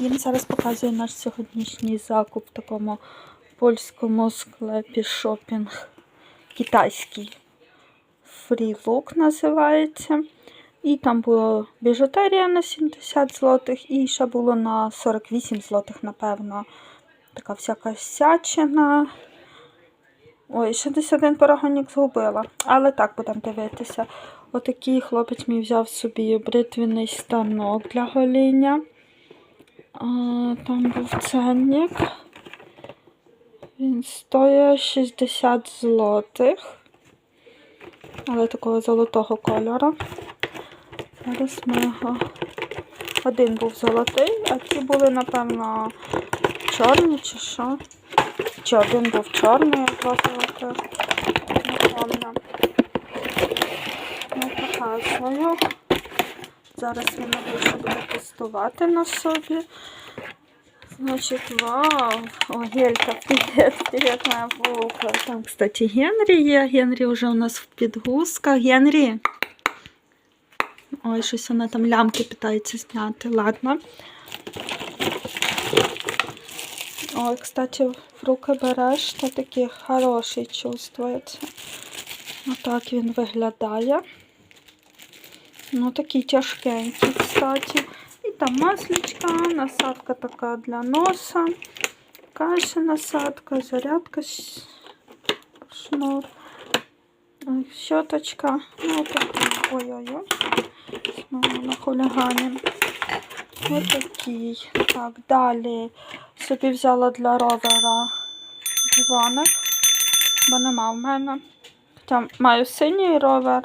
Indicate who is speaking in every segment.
Speaker 1: всім! Зараз показую наш сьогоднішній закуп в такому польському склепі шопінг китайський. Look називається. І там було біжутерія на 70 злотих, і ще було на 48 злотих, напевно. Така всяка сячина. Ой, ще десь один парагонік згубила. Але так будемо дивитися. Отакий хлопець мій взяв собі бритвенний станок для гоління. Там був ценник. Він стоїть 60 злотих. Але такого золотого кольору. Зараз ми його. Один був золотий, а ті були, напевно, чорні чи що. Чи один був чорний, а два золотих. Не пам'ятаю. Не показую. Зараз він більше буде тестувати на собі. Значить, вау! О, Гелька, привіт, привіт, моя вуха. Там, кстати, Генрі є. Генрі вже у нас в підгузках. Генрі. Ой, щось вона там лямки питається зняти. Ладно. Ой, кстати, в руки береш, то такий хороший чувствується. Отак він виглядає. Ну, такий тяжкенький, кстати. І там масличка, насадка така для носа. Каша насадка, зарядка, шнур, Ой, щоточка. Ну. Ой-ой-ой. Знову на хулігані. Ось такий. Так, далі собі взяла для ровера диваник, бо нема в мене. Хоча маю синій ровер,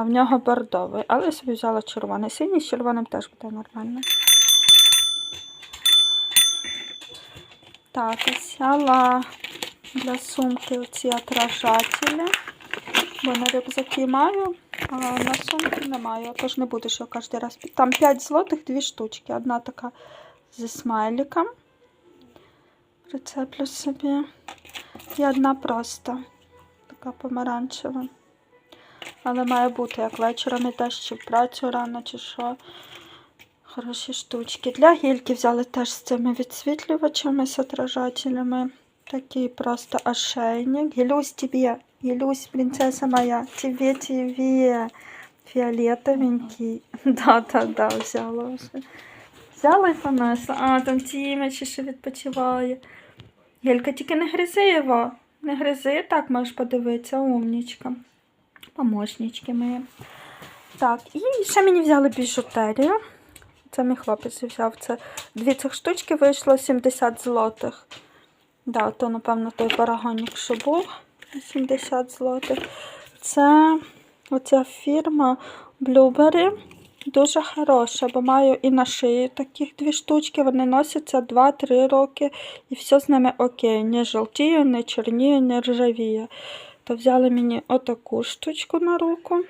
Speaker 1: а в нього бордовий. Але я собі взяла червоний. Синій з червоним теж буде нормально. Так, взяла для сумки оці отражателі. Бо на рюкзаки маю, а на сумки не маю. Тож не буду, що кожен раз. Там 5 злотих, дві штучки. Одна така зі смайликом. Прицеплю собі. І одна просто. Така помаранчева. Але має бути, як вечором ідеш, чи в працю рано, чи що. Хороші штучки. Для гільки взяли теж з цими відсвітлювачами, з отражателями. Такий просто ошейник. Гілюсь тебе, Гілюсь, принцеса моя, тебе, тебе. Фіолетовенький. Да, да, да, взяла вже. Взяла і понесла. А, там Тімечі ще відпочиває. Гелька, тільки не гризи його. Не гризи, так можеш подивитися, умнічка. Помощнички мої. Так, і ще мені взяли біжутерію. Це мій хлопець взяв. Це дві цих штучки вийшло 70 злотих. Да, то, напевно, той парагонік, що був 70 злотих. Це оця фірма Blueberry. Дуже хороша, бо маю і на шиї таких дві штучки. Вони носяться 2-3 роки і все з ними окей. Не жовтіє, не чорніє, не ржавіє. То взяли мені отаку штучку на руку.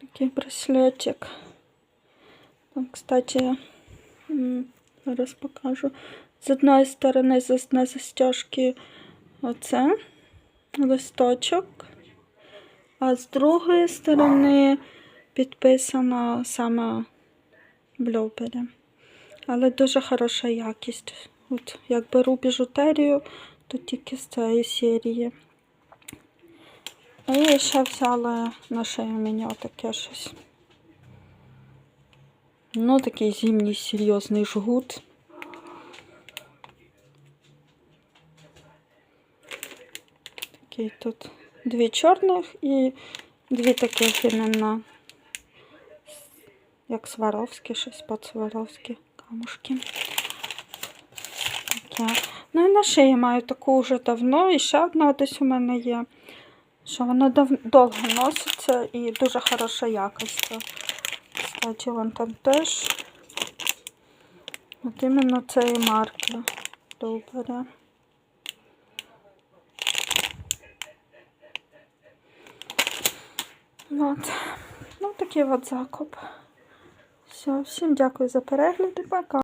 Speaker 1: Такий браслетик. Там, кстати, зараз покажу. З одної сторони на застежки оце листочок, а з другої сторони підписано саме блюбері. Але дуже хороша якість. От як беру біжутерію, то тільки з цієї серії. І ще взяла на шею мені отаке щось. Ну, такий зимній серйозний жгут. Такий тут дві чорних і дві таких іменно, як сваровські, щось під сваровські камушки. Таке. Ну і на шиї маю таку вже давно, і ще одна десь у мене є. Що вона дов... довго носиться і дуже хороша якість. Кстати, вон там теж. От іменно цієї марки. Добре. От. Ну, такий от закуп. Все, всім дякую за перегляд і пока.